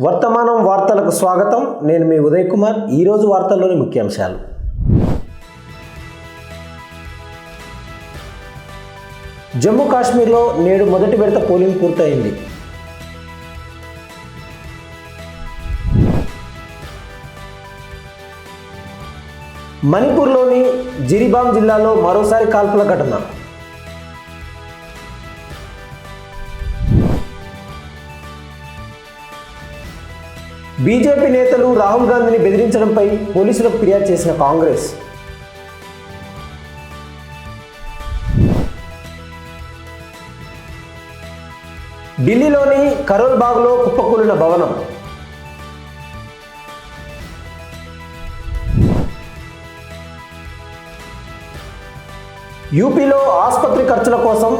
వర్తమానం వార్తలకు స్వాగతం. నేను మీ ఉదయ్ కుమార్. ఈరోజు వార్తల్లోని ముఖ్యాంశాలు. జమ్మూ కాశ్మీర్లో నేడు మొదటి విడత పోలింగ్ పూర్తయింది. మణిపూర్లోని జిరిబామ్ జిల్లాలో మరోసారి కాల్పుల ఘటన. బీజేపీ నేతలు రాహుల్ గాంధీని బెదిరించడంపై పోలీసులకు ఫిర్యాదు చేసిన కాంగ్రెస్. ఢిల్లీలోని కరోల్ బాగ్లో కుప్పకూలిన భవనం. యూపీలో ఆసుపత్రి ఖర్చుల కోసం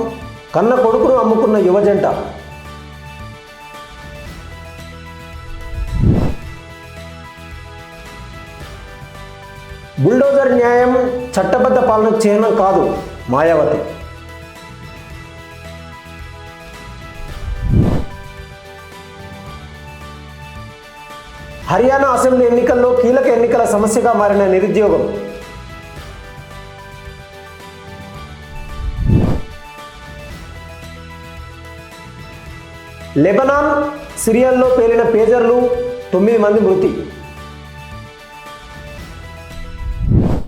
కన్న కొడుకును అమ్ముకున్న యువజంట బుల్డోజర్ న్యాయం చట్టబద్ధ పాలన చిహ్నం కాదు మాయావతి. హర్యానా అసెంబ్లీ ఎన్నికల్లో కీలక ఎన్నికల సమస్యగా మారిన నిరుద్యోగం. లెబనాన్ సిరియాల్లో పేలిన పేజర్లు తొమ్మిది మంది మృతి.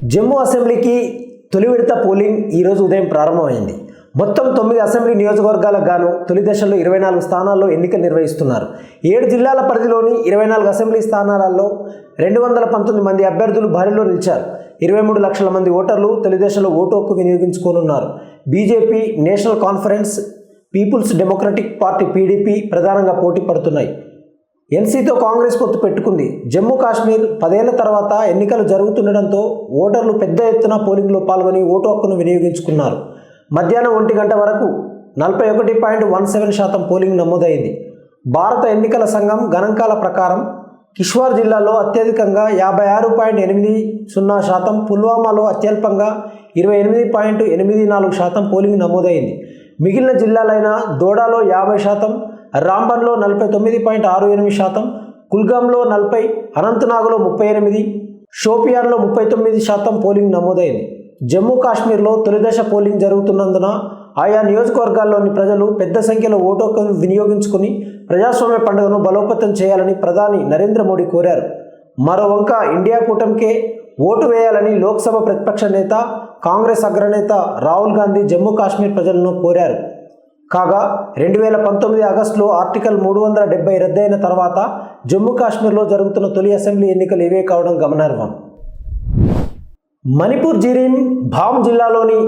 జమ్మూ అసెంబ్లీకి తొలి విడత పోలింగ్ ఈరోజు ఉదయం ప్రారంభమైంది. మొత్తం తొమ్మిది అసెంబ్లీ నియోజకవర్గాలకు గాను తొలి దశలో ఇరవై నాలుగు స్థానాల్లో ఎన్నికలు నిర్వహిస్తున్నారు. ఏడు జిల్లాల పరిధిలోని ఇరవై నాలుగు అసెంబ్లీ స్థానాలలో రెండు వందల పంతొమ్మిది మంది అభ్యర్థులు బరిలో నిలిచారు. ఇరవై మూడు లక్షల మంది ఓటర్లు తొలి దశలో ఓటు హక్కు వినియోగించుకోనున్నారు. BJP national conference people's democratic party PDP ప్రధానంగా పోటీ పడుతున్నాయి. ఎన్సీతో కాంగ్రెస్ పొత్తు పెట్టుకుంది. జమ్మూ కాశ్మీర్ పదేళ్ళ తర్వాత ఎన్నికలు జరుగుతుండడంతో ఓటర్లు పెద్ద ఎత్తున పోలింగ్లో పాల్గొని ఓటు హక్కును వినియోగించుకున్నారు. మధ్యాహ్నం ఒంటి గంట వరకు నలభై ఒకటి పాయింట్ వన్ సెవెన్ శాతం పోలింగ్ నమోదైంది. భారత ఎన్నికల సంఘం గణాంకాల ప్రకారం కిష్వార్ జిల్లాలో అత్యధికంగా యాభై ఆరు పాయింట్ ఎనిమిది సున్నా శాతం పుల్వామాలో అత్యల్పంగా ఇరవై ఎనిమిది పాయింట్ ఎనిమిది నాలుగు శాతం పోలింగ్ నమోదైంది. మిగిలిన జిల్లాలైన దోడాలో యాభై శాతం రాంబన్లో నలభై తొమ్మిది పాయింట్ ఆరు ఎనిమిది శాతం కుల్గాంలో నలభై అనంతనాగ్లో ముప్పై ఎనిమిది షోపియాన్లో ముప్పై తొమ్మిది శాతం పోలింగ్ నమోదైంది. జమ్మూ కాశ్మీర్లో తొలిదశ పోలింగ్ జరుగుతున్నందున ఆయా నియోజకవర్గాల్లోని ప్రజలు పెద్ద సంఖ్యలో ఓటు హక్కును వినియోగించుకుని ప్రజాస్వామ్య పండుగను బలోపేతం చేయాలని ప్రధాని నరేంద్ర మోడీ కోరారు. మరోవంక ఇండియా కూటమికే ఓటు వేయాలని లోక్సభ ప్రతిపక్ష నేత కాంగ్రెస్ అగ్రనేత రాహుల్ గాంధీ జమ్మూ కాశ్మీర్ ప్రజలను కోరారు. కాగా రెండు వేల పంతొమ్మిది ఆగస్టులో ఆర్టికల్ మూడు వందల డెబ్బై రద్దయిన తర్వాత జమ్మూ కాశ్మీర్లో జరుగుతున్న తొలి అసెంబ్లీ ఎన్నికలు ఇవే కావడం గమనార్హం. మణిపూర్ జిరీం భామ్ జిల్లాలోని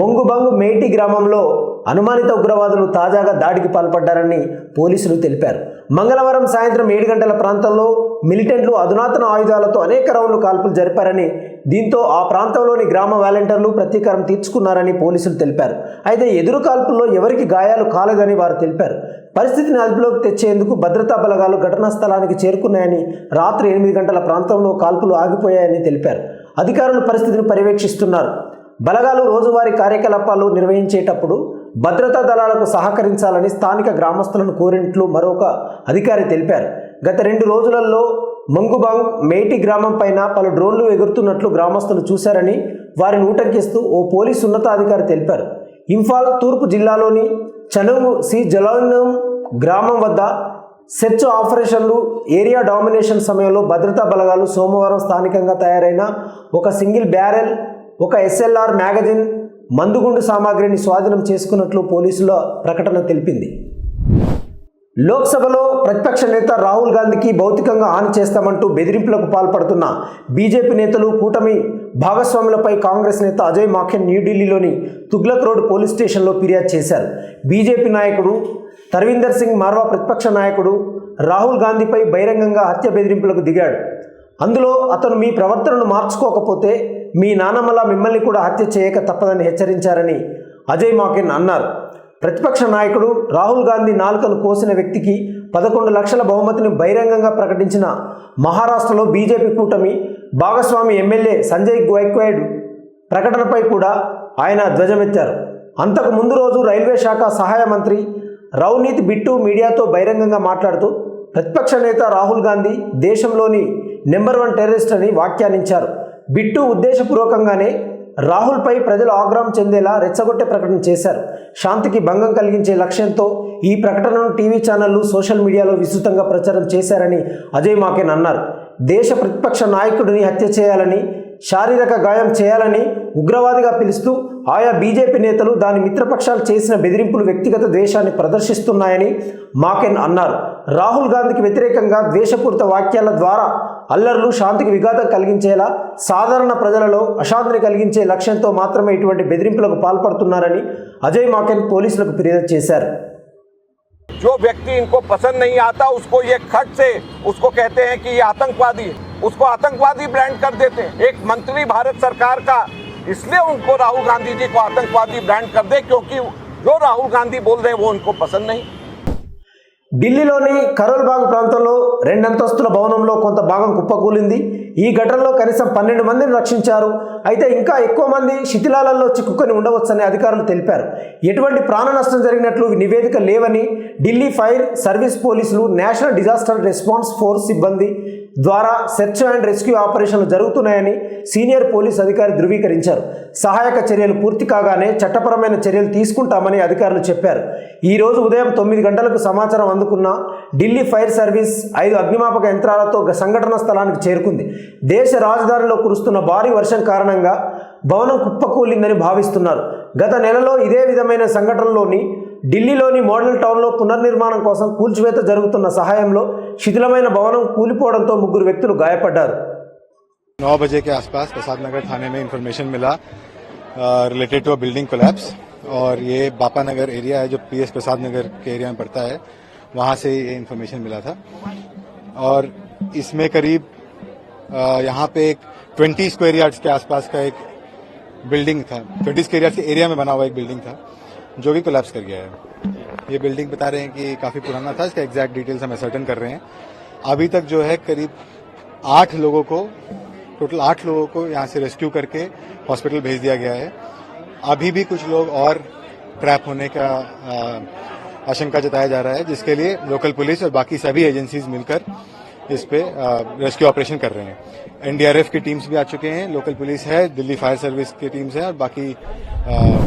మొంగుబంగ్ మేటి గ్రామంలో అనుమానిత ఉగ్రవాదులు తాజాగా దాడికి పాల్పడ్డారని పోలీసులు తెలిపారు. మంగళవారం సాయంత్రం ఏడు గంటల ప్రాంతంలో మిలిటెంట్లు అధునాతన ఆయుధాలతో అనేక రౌండ్లు కాల్పులు జరిపారని దీంతో ఆ ప్రాంతంలోని గ్రామ వాలంటీర్లు ప్రతీకారం తీర్చుకున్నారని పోలీసులు తెలిపారు. అయితే ఎదురు కాల్పుల్లో ఎవరికి గాయాలు కాలేదని వారు తెలిపారు. పరిస్థితిని అదుపులోకి తెచ్చేందుకు భద్రతా బలగాలు ఘటనా స్థలానికి చేరుకున్నాయని రాత్రి ఎనిమిది గంటల ప్రాంతంలో కాల్పులు ఆగిపోయాయని తెలిపారు. అధికారులు పరిస్థితిని పర్యవేక్షిస్తున్నారు. బలగాలు రోజువారీ కార్యకలాపాలు నిర్వహించేటప్పుడు భద్రతా దళాలకు సహకరించాలని స్థానిక గ్రామస్తులను కోరినట్లు మరొక అధికారి తెలిపారు. గత రెండు రోజులలో మంగుబాంగ్ మేటి గ్రామం పైన పలు డ్రోన్లు ఎగురుతున్నట్లు గ్రామస్తులు చూశారని వారిని ఊటంకిస్తూ ఓ పోలీసు ఉన్నతాధికారి తెలిపారు. ఇంఫాల్ తూర్పు జిల్లాలోని చనుంగు సి జలానం గ్రామం వద్ద సెర్చ్ ఆపరేషన్లు ఏరియా డామినేషన్ సమయంలో భద్రతా బలగాలు సోమవారం స్థానికంగా తయారైన ఒక సింగిల్ బ్యారెల్ ఒక ఎస్ఎల్ఆర్ మ్యాగజిన్ మందుగుండు సామాగ్రిని స్వాధీనం చేసుకున్నట్లు పోలీసుల ప్రకటన తెలిపింది. లోక్సభలో ప్రతిపక్ష నేత రాహుల్ గాంధీకి భౌతికంగా హాని చేస్తామంటూ బెదిరింపులకు పాల్పడుతున్న బీజేపీ నేతలు కూటమి భాగస్వాములపై కాంగ్రెస్ నేత అజయ్ మాఖెన్ న్యూఢిల్లీలోని తుగ్లక్ రోడ్ పోలీస్ స్టేషన్లో ఫిర్యాదు చేశారు. బీజేపీ నాయకుడు తర్వీందర్ సింగ్ మార్వా ప్రతిపక్ష నాయకుడు రాహుల్ గాంధీపై బహిరంగంగా హత్య బెదిరింపులకు దిగాడు. అందులో అతను మీ ప్రవర్తనను మార్చుకోకపోతే మీ నానమ్మలా మిమ్మల్ని కూడా హత్య చేయక తప్పదని హెచ్చరించారని అజయ్ మాకిన్ అన్నారు. ప్రతిపక్ష నాయకుడు రాహుల్ గాంధీ నాలుకను కోసిన వ్యక్తికి పదకొండు లక్షల బహుమతిని బహిరంగంగా ప్రకటించిన మహారాష్ట్రలో బీజేపీ కూటమి భాగస్వామి ఎమ్మెల్యే సంజయ్ గోయక్వాడ్ ప్రకటనపై కూడా ఆయన ధ్వజమెత్తారు. అంతకు ముందు రోజు రైల్వే శాఖ సహాయ మంత్రి రౌనీత్ బిట్టు మీడియాతో బహిరంగంగా మాట్లాడుతూ ప్రతిపక్ష నేత రాహుల్ గాంధీ దేశంలోని నెంబర్ వన్ టెర్రరిస్ట్ అని వ్యాఖ్యానించారు. బిట్టు ఉద్దేశపూర్వకంగానే రాహుల్పై ప్రజలు ఆగ్రహం చెందేలా రెచ్చగొట్టే ప్రకటన చేశారు. శాంతికి భంగం కలిగించే లక్ష్యంతో ఈ ప్రకటనను టీవీ ఛానళ్ళు సోషల్ మీడియాలో విస్తృతంగా ప్రచారం చేశారని అజయ్ మాకెన్ అన్నారు. దేశ ప్రతిపక్ష నాయకుడిని హత్య చేయాలని శారీరక గాయం చేయాలని ఉగ్రవాదిగా పిలుస్తూ ఆయా బీజేపీ నేతలు దాని మిత్రపక్షాలు చేసిన బెదిరింపులు వ్యక్తిగత ద్వేషాన్ని ప్రదర్శిస్తున్నాయని మాకెన్ అన్నారు. రాహుల్ గాంధీకి వ్యతిరేకంగా ద్వేషపూరిత వాక్యాల ద్వారా అల్లర్లు శాంతికి విఘాతం కలిగించేలా సాధారణ ప్రజలలో అశాంతిని కలిగించే లక్ష్యంతో మాత్రమే ఇటువంటి బెదిరింపులకు పాల్పడుతున్నారని అజయ్ మాకెన్ పోలీసులకు ఫిర్యాదు చేశారు जो व्यक्ति इनको पसंद नहीं आता उसको ये खट से उसको कहते हैं कि ये आतंकवादी है उसको आतंकवादी ब्रांड कर देते हैं एक मंत्री भारत सरकार का इसलिए उनको राहुल गांधी जी को आतंकवादी ब्रांड कर दे क्योंकि जो राहुल गांधी बोल रहे हैं वो उनको पसंद नहीं ఢిల్లీలోని కరోల్ బాగ్ ప్రాంతంలో రెండంతస్తుల భవనంలో కొంత భాగం కుప్పకూలింది. ఈ ఘటనలో కనీసం పన్నెండు మందిని రక్షించారు. అయితే ఇంకా ఎక్కువ మంది శిథిలాలలో చిక్కుకొని ఉండవచ్చని అధికారులు తెలిపారు. ఎటువంటి ప్రాణ నష్టం జరిగినట్లు నివేదిక లేవని ఢిల్లీ ఫైర్ సర్వీస్ పోలీసులు నేషనల్ డిజాస్టర్ రెస్పాన్స్ ఫోర్స్ సిబ్బంది ద్వారా సెర్చ్ అండ్ రెస్క్యూ ఆపరేషన్లు జరుగుతున్నాయని సీనియర్ పోలీస్ అధికారి ధృవీకరించారు. సహాయక చర్యలు పూర్తి కాగానే చట్టపరమైన చర్యలు తీసుకుంటామని అధికారులు చెప్పారు. ఈ రోజు ఉదయం తొమ్మిది గంటలకు సమాచారం అందుకున్న ఢిల్లీ ఫైర్ సర్వీస్ ఐదు అగ్నిమాపక యంత్రాలతో సంఘటన స్థలానికి చేరుకుంది. దేశ రాజధానిలో కురుస్తున్న భారీ వర్షం కారణంగా భవనం కుప్పకూలిందని భావిస్తున్నారు. గత నెలలో ఇదే విధమైన సంఘటనలోని ఢిల్లీలోని మోడల్ టౌన్లో పునర్నిర్మాణం కోసం కూల్చివేత జరుగుతున్న సహాయంలో శిథిలమైన భవనం కూలిపోవడంతో ముగ్గురు వ్యక్తులు గాయపడ్డారు. नौ बजे के आसपास प्रसाद नगर थाने में इंफॉर्मेशन मिला related to a building collapse और ये बापा नगर एरिया है जो पीएस प्रसाद नगर के एरिया में पड़ता है, वहाँ से ये इंफॉर्मेशन मिला था। और इसमें करीब यहाँ पे एक 20 स्क्वायर यार्ड्स के आसपास का एक बिल्डिंग था। 20 स्क्वायर यार्ड्स के एरिया में बना हुआ एक बिल्डिंग था, जो भी कोलैप्स कर गया है। ये बिल्डिंग बता रहे हैं कि काफ़ी पुराना था, इसका एग्जैक्ट डिटेल्स हम सर्टन कर रहे हैं। अभी तक जो है करीब आठ लोगों को टोटल आठ लोगों को यहाँ से रेस्क्यू करके हॉस्पिटल भेज दिया गया है अभी भी कुछ लोग और ट्रैप होने का आ, आशंका जताया जा रहा है जिसके लिए लोकल पुलिस और बाकी सभी एजेंसीज मिलकर इस पे रेस्क्यू ऑपरेशन कर रहे हैं एनडीआरएफ की टीम्स भी आ चुके हैं लोकल पुलिस है दिल्ली फायर सर्विस की टीम्स है और बाकी आ,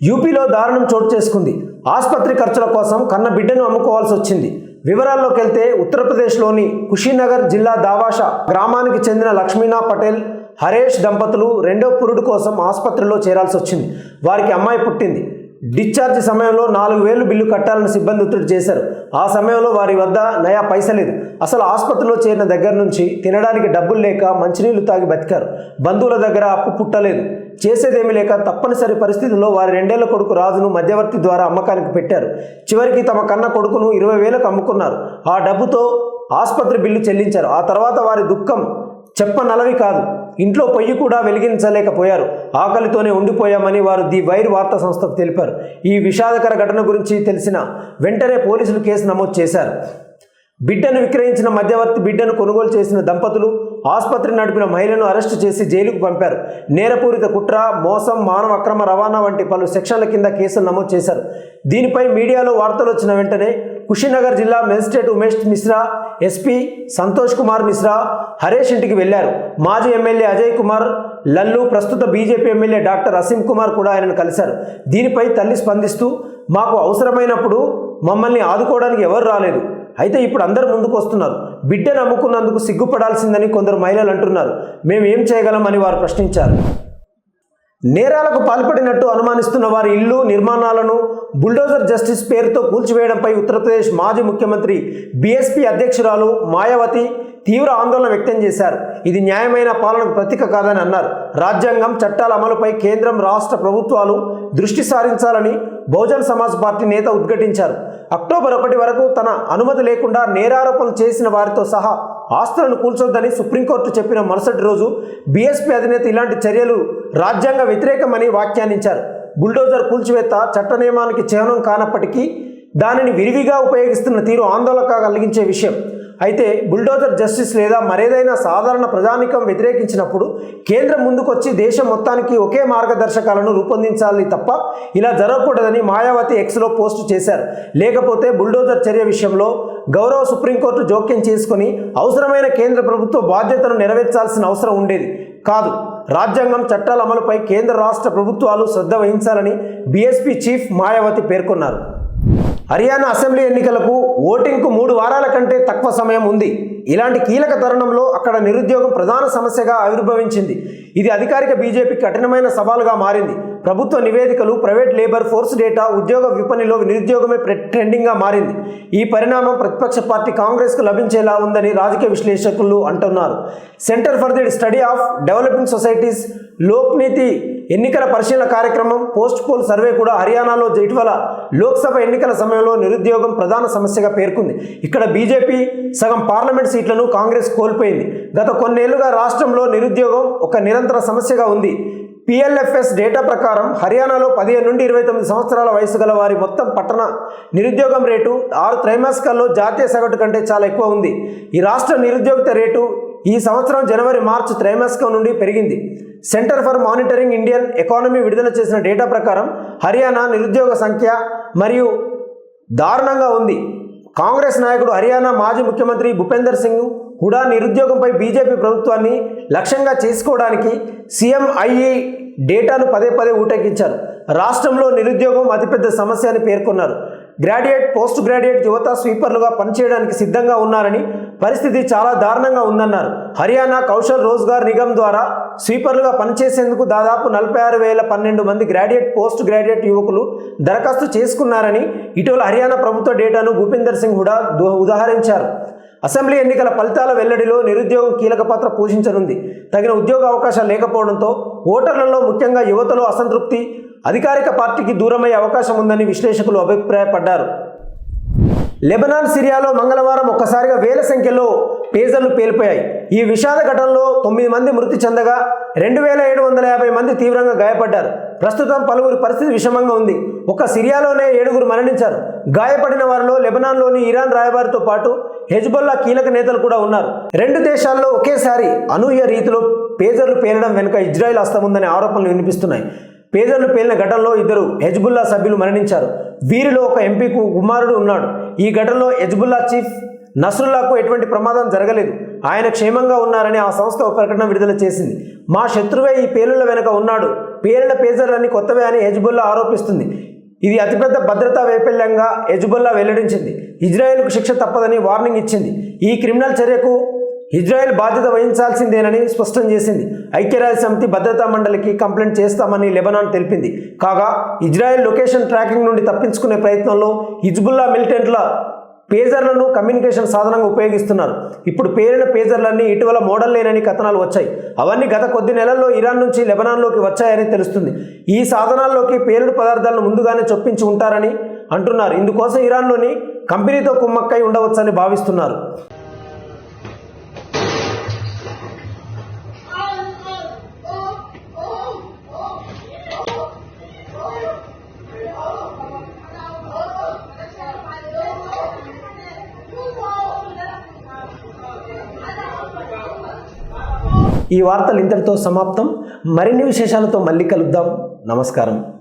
యూపీలో దారుణం చోటు చేసుకుంది ఆసుపత్రి ఖర్చుల కోసం కన్న బిడ్డను అమ్ముకోవాల్సి వచ్చింది వివరాల్లోకి వెళ్తే ఉత్తరప్రదేశ్లోని కుషీనగర్ జిల్లా దావాషా గ్రామానికి చెందిన లక్ష్మీనా పటేల్ హరేష్ దంపతులు రెండో పురుడు కోసం ఆసుపత్రిలో చేరాల్సి వచ్చింది వారికి అమ్మాయి పుట్టింది. డిశ్చార్జ్ సమయంలో నాలుగు వేలు బిల్లు కట్టాలని సిబ్బంది ఒత్తిడి చేశారు. ఆ సమయంలో వారి వద్ద నయా పైసలేదు అసలు ఆసుపత్రిలో చేరిన దగ్గర నుంచి తినడానికి డబ్బులు లేక మంచినీళ్ళు తాగి బతికారు. బంధువుల దగ్గర అప్పు పుట్టలేదు. చేసేదేమీ లేక తప్పనిసరి పరిస్థితుల్లో వారి రెండేళ్ళ కొడుకు రాజును మధ్యవర్తి ద్వారా అమ్మకానికి పెట్టారు. చివరికి తమ కన్న కొడుకును ఇరవై వేలకు అమ్ముకున్నారు. ఆ డబ్బుతో ఆసుపత్రి బిల్లు చెల్లించారు. ఆ తర్వాత వారి దుఃఖం చెప్పనలవి కాదు. ఇంట్లో పొయ్యి కూడా వెలిగించలేకపోయారు. ఆకలితోనే ఉండిపోయామని వారు ది వైర్ వార్తా సంస్థకు తెలిపారు. ఈ విషాదకర ఘటన గురించి తెలిసిన వెంటనే పోలీసులు కేసు నమోదు చేశారు. బిడ్డను విక్రయించిన మధ్యవర్తి బిడ్డను కొనుగోలు చేసిన దంపతులు ఆసుపత్రి నడిపిన మహిళను అరెస్టు చేసి జైలుకు పంపారు. నేరపూరిత కుట్ర మోసం మానవ అక్రమ రవాణా వంటి పలు సెక్షన్ల కింద కేసులు నమోదు చేశారు. దీనిపై మీడియాలో వార్తలు వచ్చిన వెంటనే కుషినగర్ జిల్లా మెజిస్ట్రేట్ ఉమేష్ మిశ్రా ఎస్పీ సంతోష్ కుమార్ మిశ్రా హరేష్ ఇంటికి వెళ్ళారు మాజీ ఎమ్మెల్యే అజయ్ కుమార్ లల్లు ప్రస్తుత BJP MLA doctor Asim Kumar కూడా ఆయనను కలిశారు. దీనిపై తల్లి స్పందిస్తూ మాకు అవసరమైనప్పుడు మమ్మల్ని ఆదుకోవడానికి ఎవరు రాలేదు. అయితే ఇప్పుడు అందరూ ముందుకు వస్తున్నారు. బిడ్డను అమ్ముకున్నందుకు సిగ్గుపడాల్సిందని కొందరు మహిళలు అంటున్నారు. మేము ఏం చేయగలమని వారు ప్రశ్నించారు. నేరాలకు పాల్పడినట్టు అనుమానిస్తున్న వారి ఇల్లు నిర్మాణాలను బుల్డోజర్ జస్టిస్ పేరుతో కూల్చివేయడంపై ఉత్తరప్రదేశ్ మాజీ ముఖ్యమంత్రి బీఎస్పీ అధ్యక్షురాలు మాయావతి తీవ్ర ఆందోళన వ్యక్తం చేశారు. ఇది న్యాయమైన పాలనకు ప్రతీక కాదని అన్నారు. రాజ్యాంగం చట్టాల అమలుపై కేంద్రం రాష్ట్ర ప్రభుత్వాలు దృష్టి సారించాలని బహుజన్ సమాజ్ పార్టీ నేత ఉద్ఘాటించారు. అక్టోబర్ ఒకటి వరకు తన అనుమతి లేకుండా నేరారోపణలు చేసిన వారితో సహా ఆస్తులను కూల్చొద్దని సుప్రీంకోర్టు చెప్పిన మరుసటి రోజు బీఎస్పీ అధినేత ఇలాంటి చర్యలు రాజ్యాంగ వ్యతిరేకమని వ్యాఖ్యానించారు. బుల్డోజర్ కూల్చివేత చట్ట నియమానికి చిహ్నం కానప్పటికీ దానిని విరివిగా ఉపయోగిస్తున్న తీరు ఆందోళన కలిగించే విషయం. అయితే బుల్డోజర్ జస్టిస్ లేదా మరేదైనా సాధారణ ప్రజానికం వ్యతిరేకించినప్పుడు కేంద్రం ముందుకొచ్చి దేశం మొత్తానికి ఒకే మార్గదర్శకాలను రూపొందించాలి తప్ప ఇలా జరగకూడదని మాయావతి ఎక్స్లో పోస్ట్ చేశారు. లేకపోతే బుల్డోజర్ చర్య విషయంలో గౌరవ సుప్రీంకోర్టు జోక్యం చేసుకుని అవసరమైన కేంద్ర ప్రభుత్వ బాధ్యతను నెరవేర్చాల్సిన అవసరం ఉండేది. కాదు. రాజ్యాంగం చట్టాల అమలుపై కేంద్ర రాష్ట్ర ప్రభుత్వాలు శ్రద్ధ వహించాలని బీఎస్పీ చీఫ్ మాయావతి పేర్కొన్నారు. హర్యానా అసెంబ్లీ ఎన్నికలకు ఓటింగ్కు మూడు వారాల కంటే తక్కువ సమయం ఉంది. ఇలాంటి కీలక తరుణంలో అక్కడ నిరుద్యోగం ప్రధాన సమస్యగా ఆవిర్భవించింది. ఇది అధికారిక బీజేపీ కఠినమైన సవాలుగా మారింది. ప్రభుత్వ నివేదికలు ప్రైవేట్ లేబర్ ఫోర్స్ డేటా ఉద్యోగ విపణిలో నిరుద్యోగమే ట్రెండింగ్గా మారింది. ఈ పరిణామం ప్రతిపక్ష పార్టీ కాంగ్రెస్కు లభించేలా ఉందని రాజకీయ విశ్లేషకులు అంటున్నారు. Centre for the study of developing societies Lokniti ఎన్నికల పరిశీలన కార్యక్రమం పోస్ట్ పోల్ సర్వే కూడా హర్యానాలో ఇటీవల లోక్సభ ఎన్నికల సమయంలో నిరుద్యోగం ప్రధాన సమస్యగా పేర్కొంది. ఇక్కడ బీజేపీ సగం పార్లమెంట్ సీట్లను కాంగ్రెస్ కోల్పోయింది. గత కొన్నేళ్ళుగా రాష్ట్రంలో నిరుద్యోగం ఒక నిరంతర సమస్యగా ఉంది. పిఎల్ఎఫ్ఎస్ డేటా ప్రకారం హర్యానాలో పదిహేను నుండి ఇరవై తొమ్మిది సంవత్సరాల వయసు గల వారి మొత్తం పట్టణ నిరుద్యోగం రేటు ఆరు త్రైమాసికాల్లో జాతీయ సగటు కంటే చాలా ఎక్కువ ఉంది. ఈ రాష్ట్ర నిరుద్యోగిత రేటు ఈ సంవత్సరం జనవరి మార్చి త్రైమాసికం నుండి పెరిగింది. Centre for monitoring Indian economy విడుదల చేసిన డేటా ప్రకారం హర్యానా నిరుద్యోగ సంఖ్య మరియు దారుణంగా ఉంది. కాంగ్రెస్ నాయకుడు హర్యానా మాజీ ముఖ్యమంత్రి భూపేందర్ సింగ్ కూడా నిరుద్యోగంపై బీజేపీ ప్రభుత్వాన్ని లక్ష్యంగా చేసుకోవడానికి సీఎంఐఈ డేటాను పదే పదే ఊటెక్కించారు రాష్ట్రంలో నిరుద్యోగం అతిపెద్ద సమస్య అని పేర్కొన్నారు. గ్రాడ్యుయేట్ పోస్ట్ గ్రాడ్యుయేట్ యువత స్వీపర్లుగా పనిచేయడానికి సిద్ధంగా ఉన్నారని పరిస్థితి చాలా దారుణంగా ఉందన్నారు. హర్యానా కౌశల్ రోజ్గార్ నిగమ్ ద్వారా స్వీపర్లుగా పనిచేసేందుకు దాదాపు నలభై ఆరు వేల పన్నెండు మంది గ్రాడ్యుయేట్ పోస్ట్ గ్రాడ్యుయేట్ యువకులు దరఖాస్తు చేసుకున్నారని ఇటీవల హర్యానా ప్రభుత్వ డేటాను భూపేందర్ సింగ్ హుడా ఉదాహరించారు. అసెంబ్లీ ఎన్నికల ఫలితాల వెల్లడిలో నిరుద్యోగం కీలక పాత్ర పోషించనుంది. తగిన ఉద్యోగ అవకాశాలు లేకపోవడంతో ఓటర్లలో ముఖ్యంగా యువతలో అసంతృప్తి అధికారిక పార్టీకి దూరమయ్యే అవకాశం ఉందని విశ్లేషకులు అభిప్రాయపడ్డారు. లెబనాన్ సిరియాలో మంగళవారం ఒక్కసారిగా వేల సంఖ్యలో పేజర్లు పేలిపోయాయి. ఈ విషాద ఘటనలో తొమ్మిది మంది మృతి చెందగా రెండు వేల ఏడు వందల యాభై మంది తీవ్రంగా గాయపడ్డారు. ప్రస్తుతం పలువురి పరిస్థితి విషమంగా ఉంది. ఒక సిరియాలోనే ఏడుగురు మరణించారు. గాయపడిన వారిలో లెబనాన్లోని ఇరాన్ రాయబారితో పాటు హెజ్బొల్లా కీలక నేతలు కూడా ఉన్నారు. రెండు దేశాల్లో ఒకేసారి అనూహ్య రీతిలో పేజర్లు పేలడం వెనుక ఇజ్రాయెల్ హస్తముందనే ఆరోపణలు వినిపిస్తున్నాయి. పేదలు పేలిన ఘటనలో ఇద్దరు హెజ్బుల్లా సభ్యులు మరణించారు. వీరిలో ఒక ఎంపీకు కుమారుడు ఉన్నాడు. ఈ ఘటనలో హెజ్బుల్లా చీఫ్ నస్రుల్లాకు ఎటువంటి ప్రమాదం జరగలేదు. ఆయన క్షేమంగా ఉన్నారని ఆ సంస్థ ఒక ప్రకటన విడుదల చేసింది. మా శత్రువే ఈ పేలుల వెనుక ఉన్నాడు. పేలిన పేజర్లన్నీ కొత్తవే అని హెజ్బుల్లా ఆరోపిస్తుంది. ఇది అతిపెద్ద భద్రతా వైఫల్యంగా హెజ్బుల్లా వెల్లడించింది. ఇజ్రాయెల్కు శిక్ష తప్పదని వార్నింగ్ ఇచ్చింది. ఈ క్రిమినల్ చర్యకు ఇజ్రాయెల్ బాధ్యత వహించాల్సిందేనని స్పష్టం చేసింది. ఐక్యరాజ్య సమితి భద్రతా మండలికి కంప్లైంట్ చేస్తామని లెబనాన్ తెలిపింది. కాగా ఇజ్రాయెల్ లొకేషన్ ట్రాకింగ్ నుండి తప్పించుకునే ప్రయత్నంలో హిజ్బుల్లా మిలిటెంట్ల పేజర్లను కమ్యూనికేషన్ సాధనంగా ఉపయోగిస్తున్నారు. ఇప్పుడు పేరిన పేజర్లన్నీ ఇటీవల మోడల్ లేనని కథనాలు వచ్చాయి. అవన్నీ గత కొద్ది నెలల్లో ఇరాన్ నుంచి లెబనాన్లోకి వచ్చాయని తెలుస్తుంది. ఈ సాధనాల్లోకి పేలుడు పదార్థాలను ముందుగానే చొప్పించి ఉంటారని అంటున్నారు. ఇందుకోసం ఇరాన్లోని కంపెనీతో కుమ్మక్కై ఉండవచ్చని భావిస్తున్నారు. ఈ వార్తలు ఇంతటితో సమాప్తం. మరిన్ని విశేషాలతో మళ్ళీ కలుద్దాం. నమస్కారం.